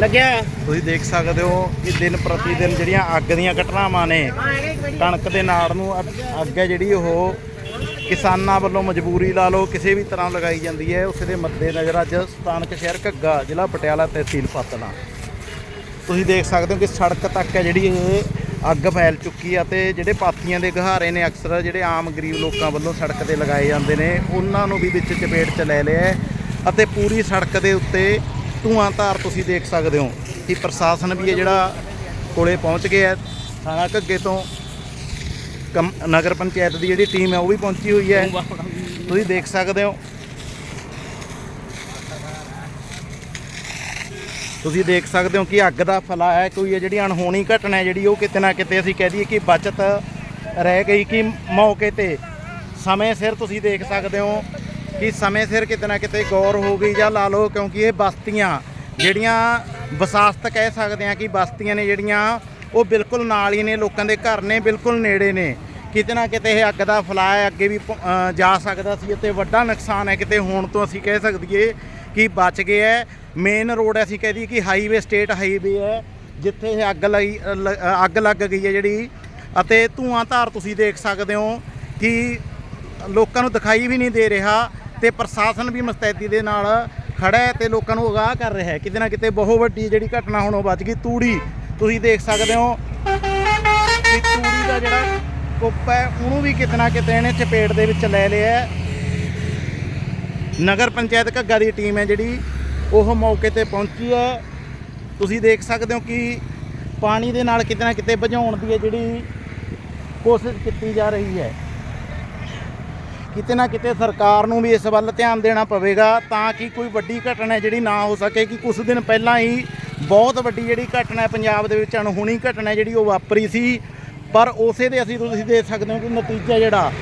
ਲੱਗਿਆ? ਤੁਸੀਂ ਦੇਖ ਸਕਦੇ ਹੋ ਕਿ ਦਿਨ ਪ੍ਰਤੀ ਦਿਨ ਜਿਹੜੀਆਂ ਅੱਗ ਦੀਆਂ ਘਟਨਾਵਾਂ ਨੇ ਕਣਕ ਦੇ ਨਾੜ ਨੂੰ ਅੱਗ ਹੈ ਜਿਹੜੀ ਉਹ ਕਿਸਾਨਾਂ ਵੱਲੋਂ ਮਜਬੂਰੀ ਲਾ ਲਓ ਕਿਸੇ ਵੀ ਤਰ੍ਹਾਂ ਲਗਾਈ ਜਾਂਦੀ ਹੈ। ਉਸੇ ਦੇ ਮੱਦੇ ਨਜ਼ਰ ਅੱਜ ਸਥਾਨਕ ਸ਼ਹਿਰ ਘੱਗਾ ਜ਼ਿਲ੍ਹਾ ਪਟਿਆਲਾ ਤਹਿਸੀਲ ਪਾਤਲਾ ਤੁਸੀਂ ਦੇਖ ਸਕਦੇ ਹੋ ਕਿ ਸੜਕ ਤੱਕ ਹੈ ਜਿਹੜੀ ਅੱਗ ਫੈਲ ਚੁੱਕੀ ਆ ਤੇ ਜਿਹੜੇ ਪਾਥੀਆਂ ਦੇ ਗਹਾਰੇ ਨੇ ਅਕਸਰ ਜਿਹੜੇ ਆਮ ਗਰੀਬ ਲੋਕਾਂ ਵੱਲੋਂ ਸੜਕ ਤੇ ਲਗਾਏ ਜਾਂਦੇ ਨੇ ਉਹਨਾਂ ਨੂੰ ਵੀ ਵਿੱਚ ਚਪੇਟ 'ਚ ਲੈ ਲਿਆ ਹੈ ਅਤੇ ਪੂਰੀ ਸੜਕ ਦੇ ਉੱਤੇ ਧੂਆਂ ਧਾਰ ਤੁਸੀਂ ਦੇਖ ਸਕਦੇ ਹੋ ਕਿ ਪ੍ਰਸ਼ਾਸਨ ਵੀ ਹੈ ਜਿਹੜਾ ਕੋਲੇ ਪਹੁੰਚ ਗਿਆ ਥਾਣਾ ਘੱਗੇ ਤੋਂ ਨਗਰ ਪੰਚਾਇਤ ਦੀ ਜਿਹੜੀ ਟੀਮ ਹੈ ਉਹ ਵੀ ਪਹੁੰਚੀ ਹੋਈ ਹੈ। ਤੁਸੀਂ ਦੇਖ ਸਕਦੇ ਹੋ ਤੁਸੀਂ ਦੇਖ ਸਕਦੇ ਹੋ ਕਿ ਅੱਗ ਦਾ ਫਲਾ ਹੈ ਕੋਈ ਇਹ ਜਿਹੜੀ ਅਣਹੋਣੀ ਘਟਨਾ ਹੈ ਜਿਹੜੀ ਉਹ ਕਿਤੇ ਨਾ ਕਿਤੇ ਅਸੀਂ ਕਹਿ ਦਈਏ ਕਿ ਬਚਤ ਰਹਿ ਗਈ ਕਿ ਮੌਕੇ ਤੇ। ਸਮੇਂ ਸਿਰ ਤੁਸੀਂ ਦੇਖ ਸਕਦੇ ਹੋ ਕਿ ਸਮੇਂ ਸਿਰ ਕਿਤੇ ਨਾ ਕਿਤੇ ਗੌਰ ਹੋ ਗਈ ਜਾਂ ਲਾ ਲਓ ਕਿਉਂਕਿ ਇਹ ਬਸਤੀਆਂ ਜਿਹੜੀਆਂ ਵਿਸਾਸਤ ਕਹਿ ਸਕਦੇ ਆ ਕਿ ਬਸਤੀਆਂ ਨੇ ਜਿਹੜੀਆਂ ਉਹ ਬਿਲਕੁਲ ਨਾਲ ਹੀ ਨੇ ਲੋਕਾਂ ਦੇ ਘਰ ਨੇ ਬਿਲਕੁਲ ਨੇੜੇ ਨੇ। ਕਿਤੇ ਨਾ ਕਿਤੇ ਇਹ ਅੱਗ ਦਾ ਫਲਾਅ ਹੈ, ਅੱਗੇ ਵੀ ਜਾ ਸਕਦਾ ਸੀ ਅਤੇ ਵੱਡਾ ਨੁਕਸਾਨ ਹੈ ਕਿਤੇ ਹੋਣ ਤੋਂ ਅਸੀਂ ਕਹਿ ਸਕਦੀਏ ਕਿ ਬਚ ਗਏ ਹੈ ਮੇਨ ਰੋਡ ਅਸੀਂ ਕਹਿ ਦਈਏ ਕਿ ਹਾਈਵੇ ਸਟੇਟ ਹਾਈਵੇ ਹੈ ਜਿੱਥੇ ਇਹ ਅੱਗ ਲਈ ਅ, ਅੱਗ ਲੱਗ ਗਈ ਹੈ ਜਿਹੜੀ। ਅਤੇ ਧੂਆਂ ਧਾਰ ਤੁਸੀਂ ਦੇਖ ਸਕਦੇ ਹੋ ਕਿ ਲੋਕਾਂ ਨੂੰ ਦਿਖਾਈ ਵੀ ਨਹੀਂ ਦੇ ਰਿਹਾ ਤੇ ਪ੍ਰਸ਼ਾਸਨ ਵੀ ਮੁਸਤੈਦੀ ਦੇ ਨਾਲ ਖੜਾ ਹੈ ਤੇ ਲੋਕਾਂ ਨੂੰ ਅਗਾਹ ਕਰ ਰਿਹਾ ਹੈ। ਕਿਤੇ ਨਾ ਕਿਤੇ ਬਹੁਤ ਵੱਡੀ ਜਿਹੜੀ ਘਟਨਾ ਹੁਣ ਉਹ ਬਚ ਗਈ ਤੂੜੀ। ਤੁਸੀਂ ਦੇਖ ਸਕਦੇ ਹੋ ਕਿ ਤੂੜੀ ਦਾ ਜਿਹੜਾ ਕੁੱਪ ਹੈ ਉਹਨੂੰ ਵੀ ਕਿਤੇ ਨਾ ਕਿਤੇ ਇਹਨੇ ਚਪੇਟ ਦੇ ਵਿੱਚ ਲੈ ਲਿਆ ਨਗਰ ਪੰਚਾਇਤ ਘੱਗਾ ਦੀ ਟੀਮ ਹੈ ਜਿਹੜੀ, ਉਹ ਮੌਕੇ ਤੇ ਪਹੁੰਚੀ ਹੈ। ਤੁਸੀਂ ਦੇਖ ਸਕਦੇ ਹੋ ਕਿ ਪਾਣੀ ਦੇ ਨਾਲ ਕਿਤੇ ਨਾ ਕਿਤੇ ਬੁਝਾਉਣ ਦੀ ਹੈ ਜਿਹੜੀ ਕੋਸ਼ਿਸ਼ ਕੀਤੀ ਜਾ ਰਹੀ ਹੈ। ਕਿਤੇ ਨਾ ਕਿਤੇ ਸਰਕਾਰ ਨੂੰ ਵੀ ਇਸ ਵੱਲ ਧਿਆਨ ਦੇਣਾ ਪਵੇਗਾ ਤਾਂ ਕਿ ਕੋਈ ਵੱਡੀ ਘਟਨਾ ਜਿਹੜੀ ਨਾ ਹੋ ਸਕੇ, ਕਿ ਕੁਝ ਦਿਨ ਪਹਿਲਾਂ ਹੀ ਬਹੁਤ ਵੱਡੀ ਜਿਹੜੀ ਘਟਨਾ ਪੰਜਾਬ ਦੇ ਵਿੱਚ ਅਣਹੋਣੀ ਘਟਨਾ ਜਿਹੜੀ ਉਹ ਵਾਪਰੀ ਸੀ। ਪਰ ਉਸੇ ਦੇ ਅਸੀਂ ਤੁਸੀਂ ਦੇਖ ਸਕਦੇ ਹੋ ਕਿ ਨਤੀਜਾ ਜਿਹੜਾ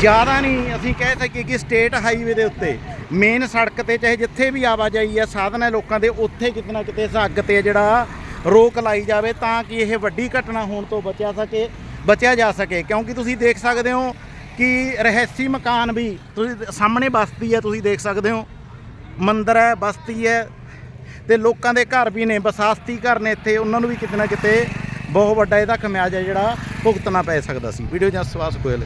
ਜ਼ਿਆਦਾ ਨਹੀਂ ਅਸੀਂ ਕਹਿ ਸਕੀਏ ਕਿ ਸਟੇਟ ਹਾਈਵੇ ਦੇ ਉੱਤੇ ਮੇਨ ਸੜਕ ਤੇ ਚਾਹੇ ਜਿੱਥੇ ਵੀ ਆਵਾਜਾਈ ਹੈ ਸਾਧਨ ਹੈ ਲੋਕਾਂ ਦੇ, ਉੱਥੇ ਕਿਤੇ ਨਾ ਕਿਤੇ ਇਸ ਅੱਗ ਤੇ ਜਿਹੜਾ ਰੋਕ ਲਾਈ ਜਾਵੇ ਤਾਂ ਕਿ ਇਹ ਵੱਡੀ ਘਟਨਾ ਹੋਣ ਤੋਂ ਬਚਿਆ ਸਕੇ, ਬਚਿਆ ਜਾ ਸਕੇ। ਕਿਉਂਕਿ ਤੁਸੀਂ ਦੇਖ ਸਕਦੇ ਹੋ ਕਿ ਰਹਿਸੀ ਮਕਾਨ ਵੀ ਤੁਸੀਂ ਸਾਹਮਣੇ ਬਸਤੀ ਹੈ ਤੁਸੀਂ ਦੇਖ ਸਕਦੇ ਹੋ। ਮੰਦਰ ਹੈ, ਬਸਤੀ ਹੈ। ਤੇ ਲੋਕਾਂ ਦੇ ਘਰ ਵੀ ਨੇ, ਬਸਾਸਤੀ ਘਰ ਨੇ ਇੱਥੇ, ਉਹਨਾਂ ਨੂੰ ਵੀ ਕਿਤੇ ਨਾ ਕਿਤੇ ਬਹੁਤ ਵੱਡਾ ਇਹਦਾ ਖਮਿਆਜਾ ਜਿਹੜਾ ਭੁਗਤਣਾ ਪੈ ਸਕਦਾ ਸੀ। ਵੀਡੀਓ ਜਾਂ ਸਵਾਸ ਕੋਇਲ